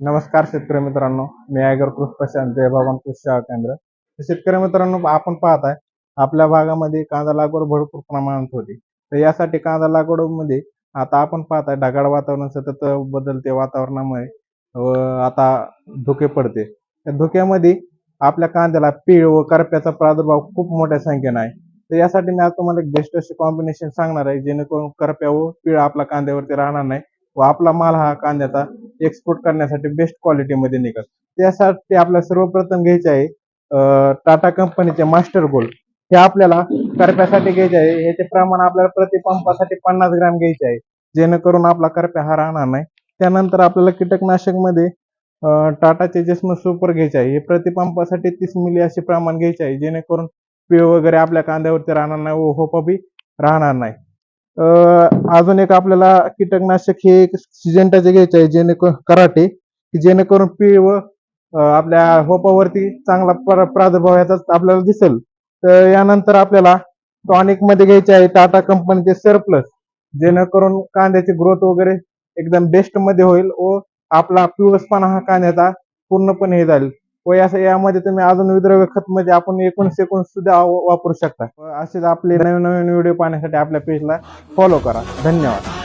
नमस्कार शेतकरी मित्रांनो. मी आयगर कृष्ण प्रशांत जयभवान कृषी सेवा केंद्र. शेतकरी मित्रांनो आपण पाहताय आपल्या भागामध्ये कांदा लागवड भरपूर प्रमाणात होती. तर यासाठी कांदा लागवडमध्ये आता आपण पाहताय ढगाळ वातावरण सतत बदलते वातावरणामुळे व आता धुके पडते. त्या धुक्यामध्ये आपल्या कांद्याला पीळ व करप्याचा प्रादुर्भाव खूप मोठ्या संख्येने आहे. तर यासाठी मी आज तुम्हाला एक बेस्ट अशी कॉम्बिनेशन सांगणार आहे जेणेकरून करप्या व पीळ आपल्या कांद्यावरती राहणार नाही व आपला माल हा कांद्याचा एक्सपोर्ट करण्यासाठी बेस्ट क्वालिटीमध्ये निघत त्यासाठी आपल्याला सर्वप्रथम घ्यायचे आहे टाटा कंपनीचे मास्टर गोल्ड हे आपल्याला करप्यासाठी घ्यायचे आहे. याचे प्रमाण आपल्याला प्रति पंपासाठी पन्नास ग्रॅम घ्यायचे आहे. जेणेकरून आपला करप्या हा राहणार नाही. त्यानंतर आपल्याला कीटकनाशकमध्ये टाटाचे जस्म सुपर घ्यायचे आहे. हे प्रतिपंपासाठी तीस मिली असे प्रमाण घ्यायचे आहे. जेणेकरून पिळ वगैरे आपल्या कांद्यावरती राहणार नाही व होपा बी राहणार नाही. अजून एक आपल्याला कीटकनाशक हे एक सिजेंटाचे घ्यायचे आहे जेणेकरून कराटे की जेणेकरून पी व आपल्या होपावरती चांगला प्रादुर्भाव याचा आपल्याला दिसेल. तर यानंतर आपल्याला टॉनिकमध्ये घ्यायचे आहे टाटा कंपनीचे सरप्लस जेणेकरून कांद्याची ग्रोथ वगैरे एकदम बेस्टमध्ये होईल व आपला पिवळसपणा हा कांद्याचा पूर्णपणे हे जाईल. व या- यामध्ये तुम्ही अजून विद्रव्य खत मध्ये आपण एकोणीस एकोणीस सुद्धा वापरू शकता. व असेच आपले नवीन नवीन व्हिडिओ पाहण्यासाठी आपल्या पेजला फॉलो करा. धन्यवाद.